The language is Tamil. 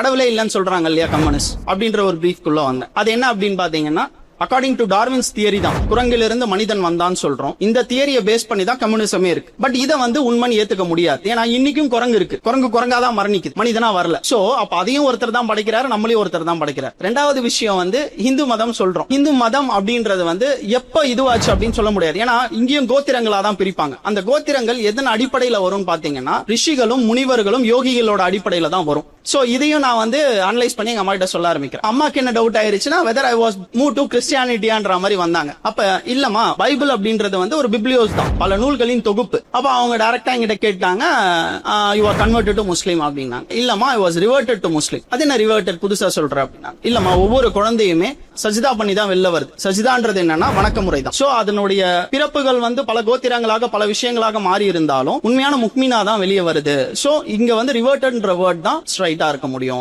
கடவுளே இல்லைன்னு சொல்றாங்க இல்லையா கம்யூனிஸ்ட்? அப்படின்ற ஒரு பிரீஃப்குள்ள வந்தேன். அது என்ன அப்படின்னு பாத்தீங்கன்னா அக்கார்டிங் டு டார்வின்ஸ் தியரி தான். குரங்கிலிருந்து மனிதன் வந்தான்னு சொல்றோம். இந்த தியரியை பேஸ் பண்ணி தான் கம்யூனிசமே இருக்கு. பட் இதை வந்து உண்மைன்னு ஏத்துக்க முடியாது. ஏன்னா இன்னைக்கும் குரங்கு இருக்கு. குரங்கு குரங்கா தான் மரணிக்குது. மனிதனா வரல. சோ அப்ப அதையும் ஒருத்தர் தான் படைக்கிறாரு நம்மளையும் ஒருத்தர் தான் படைக்கிறார். ரெண்டாவது விஷயம் வந்து இந்து மதம் சொல்றோம். இந்து மதம் அப்படின்றது வந்து எப்ப இதுவாச்சு அப்படின்னு சொல்ல முடியாது. ஏன்னா இங்கேயும் கோத்திரங்களா தான் பிரிப்பாங்க. அந்த கோத்திரங்கள் எதன் அடிப்படையில வரும்னு பாத்தீங்கன்னா ரிஷிகளும் முனிவர்களும் யோகிகளோட அடிப்படையில தான் வரும். சோ இதையும் நான் வந்து அனலைஸ் பண்ணி எங்க அம்மா கிட்ட சொல்ல ஆரம்பிக்கிறேன். அம்மாக்கு என்ன doubt ஆயிருச்சுன்னா whether I was moved to கிறிஸ்டியானிட்டியான்ற மாதிரி வந்தாங்க. அப்ப இல்லம்மா பைபிள் அப்படின்றது வந்து ஒரு பிப்ளியோஸ் தான். பல நூல்களின் தொகுப்பு. அப்ப அவங்க டைரக்டா என்கிட்ட கேட்டாங்க you are convert to Muslim அப்படின்னாங்க. இல்லம்மா I was reverted to Muslim அது என்ன ரிவர்டட் புதுசா சொல்ற அப்படின்னா இல்லம்மா ஒவ்வொரு குழந்தையுமே சஜிதா பண்ணி தான் வெளில வருது. சஜிதான்றது என்னன்னா வணக்க முறை தான் சோ அதனுடைய பிறப்புகள் வந்து பல கோத்திரங்களாக பல விஷயங்களாக மாறி இருந்தாலும் உண்மையான முக்மினா தான் வெளியே வருது. சோ இங்க வந்து ரிவர்டட்ன்ற வேர்ட் தான் ஸ்ட்ரைட்டா இருக்க முடியும்.